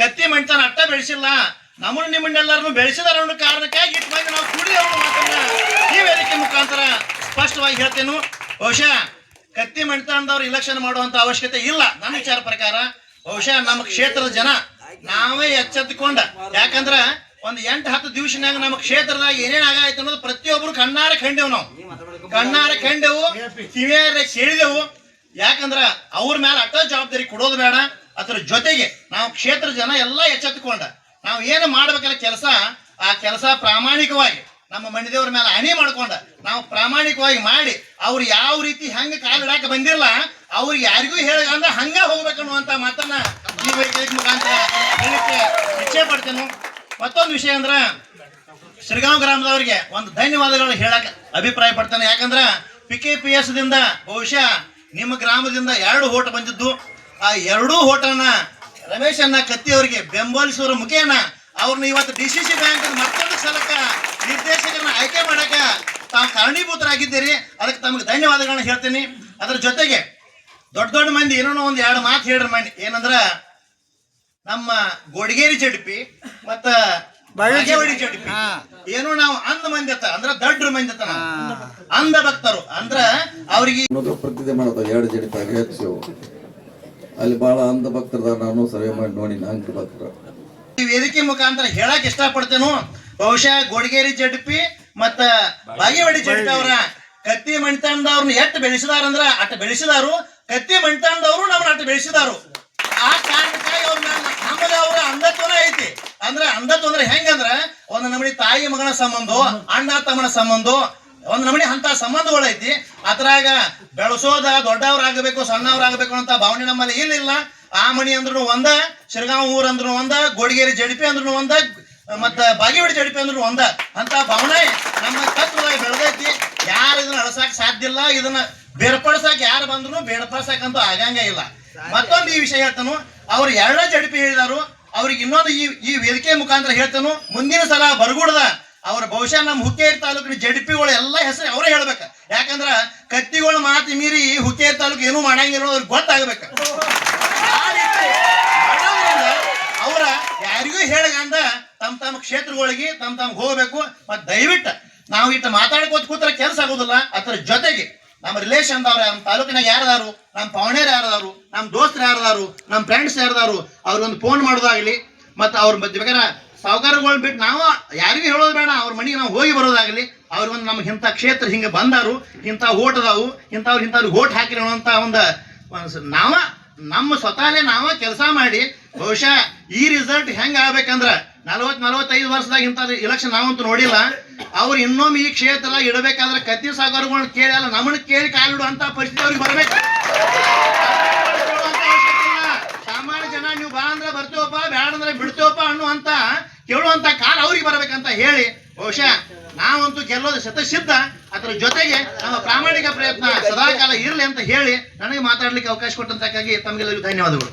ಕತ್ತಿ ಮಣ್ತಾನ ಅಟ್ಟ ಬೆಳೆಸಿಲ್ಲ. ನಮ್ಮನ್ನು ನಿಮ್ಮನ್ನೆಲ್ಲರನ್ನು ಬೆಳೆಸಿದಾರ ಅನ್ನೋ ಕಾರಣಕ್ಕಾಗಿ ಇಟ್ಟು ಮಂದಿ ನಾವು ಕೂಡಿ ಮಾತನ್ನ ಈ ವೇದಿಕೆ ಮುಖಾಂತರ ಸ್ಪಷ್ಟವಾಗಿ ಹೇಳ್ತೇನು. ಬಹುಶಃ ಕತ್ತಿ ಮಣ್ತಾನದವ್ರು ಇಲೆಕ್ಷನ್ ಮಾಡುವಂತ ಅವಶ್ಯಕತೆ ಇಲ್ಲ. ನನ್ನ ವಿಚಾರ ಪ್ರಕಾರ ಬಹುಶಃ ನಮ್ಮ ಕ್ಷೇತ್ರದ ಜನ ನಾವೇ ಎಚ್ಚೆತ್ತುಕೊಂಡ. ಯಾಕಂದ್ರ ಒಂದು ಎಂಟು ಹತ್ತು ದಿವಸನಾಗ ನಮ್ಮ ಕ್ಷೇತ್ರದಾಗ ಏನೇನ್ ಆಗಾಯ್ತು ಅನ್ನೋದು ಪ್ರತಿಯೊಬ್ರು ಕಣ್ಣಾರ ಕಂಡೆವು ನಾವು. ಕಣ್ಣಾರ ಕಂಡೆವು, ಕಿವಿಯಾರ ಕೇಳಿದೆವು ಯಾಕಂದ್ರ ಅವ್ರ ಮೇಲೆ ಅಟ್ಟ ಜವಾಬ್ದಾರಿ ಕೊಡೋದು ಬೇಡ. ಅದ್ರ ಜೊತೆಗೆ ನಾವು ಕ್ಷೇತ್ರ ಜನ ಎಲ್ಲ ಎಚ್ಚೆತ್ತುಕೊಂಡ. ನಾವು ಏನು ಮಾಡ್ಬೇಕಲ್ಲ ಕೆಲಸ? ಆ ಕೆಲಸ ಪ್ರಾಮಾಣಿಕವಾಗಿ ನಮ್ಮ ಮಣಿದೇವ್ರ ಮೇಲೆ ಹಣಿ ಮಾಡ್ಕೊಂಡ. ನಾವು ಪ್ರಾಮಾಣಿಕವಾಗಿ ಮಾಡಿ ಅವ್ರು ಯಾವ ರೀತಿ ಹೆಂಗ ಕಾಲಿಡಾಕ ಬಂದಿಲ್ಲ ಅವ್ರು ಯಾರಿಗೂ ಹೇಳಂದ್ರ ಹಂಗ ಹೋಗ್ಬೇಕನ್ನುವಂತ ಮಾತನ್ನ ಈ ಇಚ್ಛೆ ಪಡ್ತೇನೆ. ಮತ್ತೊಂದು ವಿಷಯ ಅಂದ್ರ ಶ್ರೀಗಾಂವ್ ಗ್ರಾಮದವರಿಗೆ ಒಂದು ಧನ್ಯವಾದಗಳು ಹೇಳಕ್ ಅಭಿಪ್ರಾಯ ಪಡ್ತಾನೆ. ಯಾಕಂದ್ರ ಪಿ ಕೆ ಪಿ ಎಸ್ ದಿಂದ ಬಹುಶಃ ನಿಮ್ಮ ಗ್ರಾಮದಿಂದ ಎರಡು ಓಟ್ ಬಂದಿದ್ದು. ಆ ಎರಡೂ ಹೋಟನ ರಮೇಶ್ ಅನ್ನ ಕತ್ತಿ ಅವರಿಗೆ ಬೆಂಬಲಿಸುವ ಮುಖೇನ ಅವ್ರನ್ನ ಇವತ್ತು ಡಿ ಸಿ ಸಿ ಬ್ಯಾಂಕ್ ಮತ್ತೊಂದು ಸಲಕ ನಿರ್ದೇಶಕರನ್ನ ಆಯ್ಕೆ ಮಾಡಕ ತಾವು ಕಾರಣೀಭೂತರಾಗಿದ್ದೀರಿ. ಅದಕ್ಕೆ ತಮಗೆ ಧನ್ಯವಾದಗಳನ್ನ ಹೇಳ್ತೀನಿ. ಅದ್ರ ಜೊತೆಗೆ ದೊಡ್ಡ ದೊಡ್ಡ ಮಂದಿ ಏನೋ ಒಂದು ಎರಡು ಮಾತು ಹೇಳ್ರಿ ಮಂದಿ ಏನಂದ್ರ ನಮ್ಮ ಗೋಡಿಗೇರಿ ಜಡ್ಪಿ ಮತ್ತ ಬಾಗೇವಾಡಿ ಜಡ್ಪಿ. ಏನೋ ನಾವು ಅಂದ ಮಂದಿ ಅತ್ತ ಅಂದ್ರ ದಡ್ರ ಮಂದಿ ಅತ್ತ ಅಂದ ಅಂಧ ಭಕ್ತರು. ಅಂದ್ರ ಅವ್ರಿಗೆ ಅನ್ನೋದು ಪ್ರತಿದೆ ಮಾಡ್ತಾವ ಎರಡು ಜಡ್ಪಿ ಹೆಚ್ಚು ಅಲ್ಲಿ ಬಹಳ ಅಂಧ ಭಕ್ತರದ ನಾನು ಸರ್ವೆ ಮಾಡಿ ನೋಡಿ ಅಂಕ ಭಕ್ತರ. ಈ ವೇದಿಕೆ ಮುಖಾಂತರ ಹೇಳಕ್ ಇಷ್ಟಪಡ್ತೇನು? ಬಹುಶಃ ಗೋಡಗೇರಿ ಜಡ್ಪಿ ಮತ್ತ ಬಾಗೇವಾಡಿ ಜಡ್ಪಿ ಅವರ ಕತ್ತಿ ಎಷ್ಟ್ ಬೆಳಸಿದಾರ ಅಂದ್ರ ಅಟ್ ಬೆಳೆಸಿದಾರು. ಕತ್ತಿ ಮಣಿತಂದವರು ನಮ್ಮನ್ನ ಅಟ್ ಬೆಳೆಸಿದಾರು. ಆ ಕಾರಣಕ್ಕಾಗಿ ಅವ್ರ ನಮ್ಮದ ಅವರ ಅಂಧತ್ವನ ಐತಿ. ಅಂದ್ರ ಅಂಧತ್ವ ಅಂದ್ರೆ ಹೆಂಗಂದ್ರ ಒಂದು ನಮನಿ ತಾಯಿ ಮಗನ ಸಂಬಂಧ ಅಣ್ಣ ತಮ್ಮನ ಸಂಬಂಧ ಒಂದ್ ನಮನಿ ಅಂತ ಸಂಬಂಧಗಳೈತಿ ಅದ್ರಾಗ ಬೆಳೆಸೋದ ದೊಡ್ಡವ್ರಾಗಬೇಕು, ಸಣ್ಣವ್ರಾಗಬೇಕು ಅಂತ ಭಾವನೆ ನಮ್ಮಲ್ಲಿ ಏನಿಲ್ಲ ಆ ಮಣಿ ಅಂದ್ರೂ ಒಂದ, ಶಿರಗಾಂವ್ ಊರ್ ಅಂದ್ರೂ ಒಂದ, ಗೋಡಿಗೇರಿ ಜಡಿಪಿ ಅಂದ್ರೂ ಒಂದ, ಮತ್ತ ಬಾಗೇವಾಡಿ ಜಡಿಪಿ ಅಂದ್ರೂ ಒಂದ. ಅಂತ ಭಾವನೆ ನಮ್ಮ ತತ್ವದಾಗ ಬೆಳೆದೈತಿ. ಯಾರು ಇದನ್ನ ಅಳಸಾಕ್ ಸಾಧ್ಯ ಇಲ್ಲ, ಇದನ್ನ ಬೇರ್ಪಡಿಸಕ್ ಯಾರು ಬಂದ್ರು ಬೇರ್ಪಡಿಸಕ್ ಆಗಂಗೇ ಆಗಂಗ ಇಲ್ಲ. ಮತ್ತೊಂದು ಈ ವಿಷಯ ಹೇಳ್ತಾನು, ಅವ್ರು ಎರಡ ಜಡಿಪಿ ಹೇಳಿದಾರು, ಅವ್ರಿಗೆ ಇನ್ನೊಂದು ಈ ಈ ವೇದಿಕೆ ಮುಖಾಂತರ ಹೇಳ್ತಾನು, ಮುಂದಿನ ಸಲ ಬರಗೂಡದ ಅವ್ರ ಬಹುಶಃ ನಮ್ಮ ಹುಕ್ಕೇರಿ ತಾಲೂಕಿನ ಜಡ್ಪಿಗಳು ಎಲ್ಲ ಹೆಸರು ಅವರೇ ಹೇಳ್ಬೇಕು. ಯಾಕಂದ್ರ ಕತ್ತಿಗಳ ಮಾತು ಮೀರಿ ಹುಕ್ಕೇರಿ ತಾಲೂಕು ಏನೂ ಮಾಡಂಗಿಲ್ಲ ಅವ್ರಿಗೆ ಗೊತ್ತಾಗಬೇಕು. ಅವರ ಯಾರಿಗೂ ಹೇಳಗಂದ ತಮ್ಮ ತಮ್ಮ ಕ್ಷೇತ್ರಗಳಿಗೆ ತಮ್ಮ ತಮ್ಗೆ ಹೋಗ್ಬೇಕು. ಮತ್ತು ದಯವಿಟ್ಟು ನಾವು ಇಟ್ಟು ಮಾತಾಡ್ಕೋತ ಕೂತ್ರೆ ಕೆಲಸ ಆಗೋದಿಲ್ಲ. ಅದ್ರ ಜೊತೆಗೆ ನಮ್ಮ ರಿಲೇಷನ್ ಅವ್ರ ನಮ್ಮ ತಾಲೂಕಿನಾಗ ಯಾರದಾರು, ನಮ್ಮ ಪವನೇರ್ ಯಾರದಾರು, ನಮ್ಮ ದೋಸ್ತರು ಯಾರದಾರು, ನಮ್ಮ ಫ್ರೆಂಡ್ಸ್ ಯಾರದಾರು ಅವ್ರಿಗೊಂದು ಫೋನ್ ಮಾಡೋದಾಗ್ಲಿ ಮತ್ತು ಅವ್ರ ಬೇಕಾದ್ರೆ ಸಾವುಕಾರಗಳು ಬಿಟ್ಟು ನಾವು ಯಾರಿಗೂ ಹೇಳೋದು ಬೇಡ, ಅವ್ರ ಮನೆಗೆ ನಾವು ಹೋಗಿ ಬರೋದಾಗಲಿ. ಅವ್ರು ಒಂದು ನಮ್ಗೆ ಇಂಥ ಕ್ಷೇತ್ರ ಹಿಂಗೆ ಬಂದಾರು, ಇಂಥ ಓಟ್ ಅದಾವು, ಇಂಥವ್ರು ಇಂಥವ್ರು ಓಟ್ ಹಾಕಿರೋ ಅಂತ ಒಂದು ನಾವ, ನಮ್ಮ ಸ್ವತಃಲೇ ನಾವ ಕೆಲಸ ಮಾಡಿ, ಬಹುಶಃ ಈ ರಿಸಲ್ಟ್ ಹೆಂಗೆ ಆಗ್ಬೇಕಂದ್ರ ನಲವತ್, ನಲವತ್ತೈದು ವರ್ಷದಾಗ ಇಂಥ ಇಲೆಕ್ಷನ್ ನಾವಂತೂ ನೋಡಿಲ್ಲ. ಅವ್ರು ಇನ್ನೊಮ್ಮೆ ಈ ಕ್ಷೇತ್ರ ಇಡಬೇಕಾದ್ರೆ ಕತ್ತಿ ಸಾಗರಗಳನ್ನ ಕೇಳಿ, ಅಲ್ಲ ನಮ್ಮನ್ನ ಕೇಳಿ ಕಾಲಿಡುವಂತ ಪರಿಸ್ಥಿತಿ ಅವ್ರಿಗೆ ಬರಬೇಕು. ಸಾಮಾನ್ಯ ಜನ, ನೀವು ಬಾ ಅಂದ್ರೆ ಬರ್ತೇವಪ್ಪ ಬೇಡ ಅಂದ್ರೆ ಬಿಡ್ತೇವಪ್ಪ ಅನ್ನುವಂತ ಕೇಳುವಂತ ಕಾಲ ಅವ್ರಿಗೆ ಬರಬೇಕಂತ ಹೇಳಿ, ಬಹುಶಃ ನಾವಂತೂ ಗೆಲ್ಲೋದು ಶತಸಿದ್ಧ. ಅದರ ಜೊತೆಗೆ ನಮ್ಮ ಪ್ರಾಮಾಣಿಕ ಪ್ರಯತ್ನ ಸದಾಕಾಲ ಇರಲಿ ಅಂತ ಹೇಳಿ ನನಗೆ ಮಾತಾಡ್ಲಿಕ್ಕೆ ಅವಕಾಶ ಕೊಟ್ಟಂತಕ್ಕಾಗಿ ತಮಗೆಲ್ಲರಿಗೂ ಧನ್ಯವಾದಗಳು.